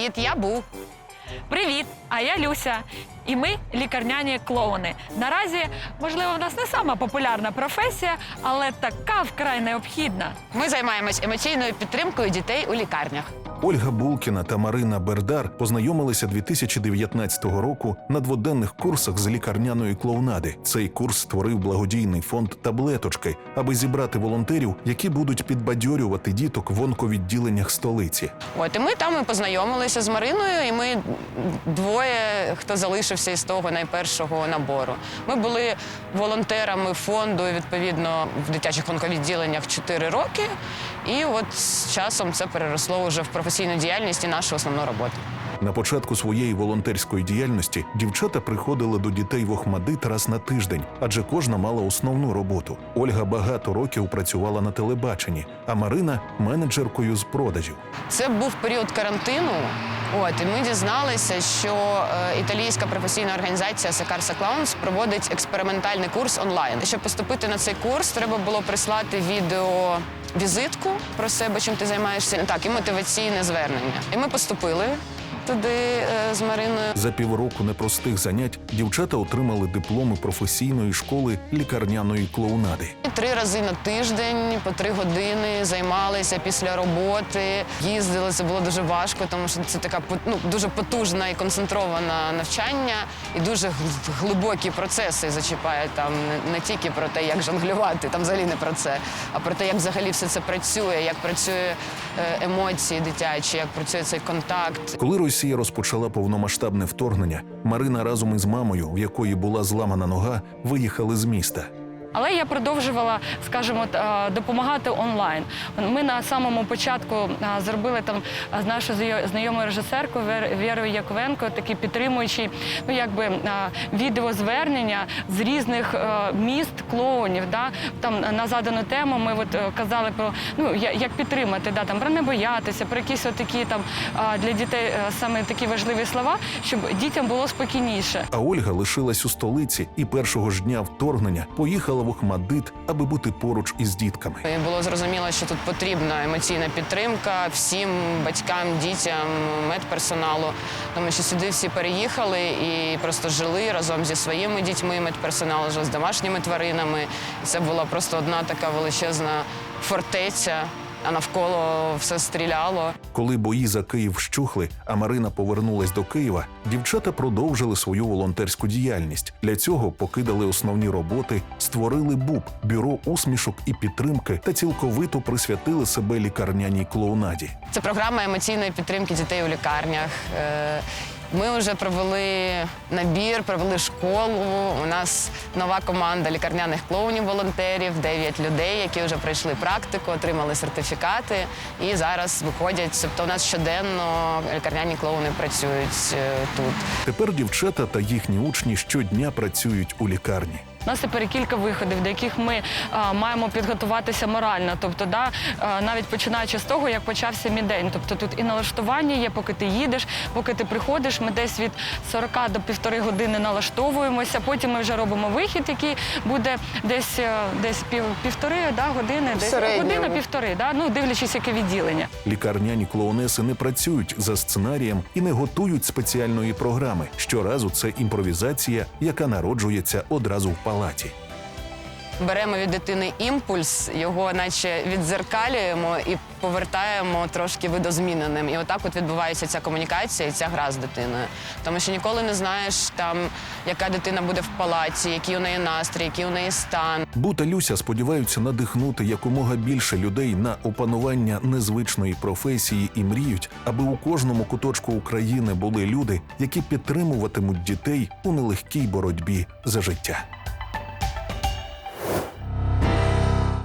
Привіт, я Бу. Привіт! А я Люся. І ми лікарняні клоуни. Наразі, можливо, в нас не сама популярна професія, але така вкрай необхідна. Ми займаємось емоційною підтримкою дітей у лікарнях. Ольга Булкіна та Марина Бердар познайомилися 2019 року на дводенних курсах з лікарняної клоунади. Цей курс створив благодійний фонд таблеточки, аби зібрати волонтерів, які будуть підбадьорювати діток в онковідділеннях столиці. От і ми там і познайомилися з Мариною, і ми двоє, хто залишився із того найпершого набору. Ми були волонтерами фонду відповідно в дитячих онковідділеннях 4 роки. І от з часом це переросло вже в професійну діяльність і нашу основну роботу. На початку своєї волонтерської діяльності дівчата приходили до дітей в Охмадит раз на тиждень, адже кожна мала основну роботу. Ольга багато років працювала на телебаченні, а Марина менеджеркою з продажів. Це був період карантину. От і ми дізналися, що е, італійська професійна організація Секарса Clowns проводить експериментальний курс онлайн. Щоб поступити на цей курс, треба було прислати відео. Візитку про себе, чим ти займаєшся, так і мотиваційне звернення. І ми поступили туди е, з Мариною. За півроку непростих занять дівчата отримали дипломи професійної школи лікарняної клоунади. Три рази на тиждень по три години займалися після роботи. Їздили. Це було дуже важко, тому що це така ну, дуже потужна і концентрована навчання, і дуже глибокі процеси зачіпає там не, не тільки про те, як жонглювати, там взагалі не про це, а про те, як взагалі все це працює, як працює е, емоції дитячі, як працює цей контакт. Коли Росія розпочала повномасштабне вторгнення, Марина разом із мамою, в якої була зламана нога, виїхали з міста. Але я продовжувала, скажімо, е, допомагати онлайн. Ми на самому початку е, зробили там е, з нашою знайо- знайомою режисеркою Вірою Яковенко такі підтримуючі, ну якби відеозвернення з різних міст клоунів. Да? Там на задану тему ми от казали про ну як підтримати, да, там про не боятися, про якісь от такі там для дітей саме такі важливі слова, щоб дітям було спокійніше. А Ольга лишилась у столиці і першого ж дня вторгнення поїхала в Охмадит, аби бути поруч із дітками. І було зрозуміло, що тут потрібна емоційна підтримка всім батькам, дітям, медперсоналу. Тому що сюди всі переїхали і просто жили разом зі своїми дітьми, медперсонал вже з домашніми тваринами. Це була просто одна така величезна фортеця, а навколо все стріляло. Коли бої за Київ вщухли, а Марина повернулась до Києва, дівчата продовжили свою волонтерську діяльність. Для цього покидали основні роботи, створили БУП бюро усмішок і підтримки та цілковито присвятили себе лікарняній клоунаді. Це програма емоційної підтримки дітей у лікарнях. Ми вже провели набір, провели школу. У нас нова команда лікарняних клоунів-волонтерів, 9 людей, які вже пройшли практику, отримали сертифікати і зараз виходять. Тобто у нас щоденно лікарняні клоуни працюють е, тут. Тепер дівчата та їхні учні щодня працюють у лікарні. У нас тепер кілька виходів, до яких ми а, маємо підготуватися морально. Тобто, да, а, навіть починаючи з того, як почався мій день. Тобто тут і налаштування є, поки ти їдеш, поки ти приходиш. Ми десь від 40 до півтори години налаштовуємося. Потім ми вже робимо вихід, який буде десь е, десь пів, півтори да, години, десь середньому. година півтори, да, ну дивлячись, яке відділення. Лікарняні клоунеси не працюють за сценарієм і не готують спеціальної програми. Щоразу це імпровізація, яка народжується одразу в палаті. Беремо від дитини імпульс, його наче відзеркалюємо і повертаємо трошки видозміненим. І отак от відбувається ця комунікація і ця гра з дитиною. Тому що ніколи не знаєш, там, яка дитина буде в палаті, який у неї настрій, який у неї стан. Бу та Люся сподіваються надихнути якомога більше людей на опанування незвичної професії і мріють, аби у кожному куточку України були люди, які підтримуватимуть дітей у нелегкій боротьбі за життя.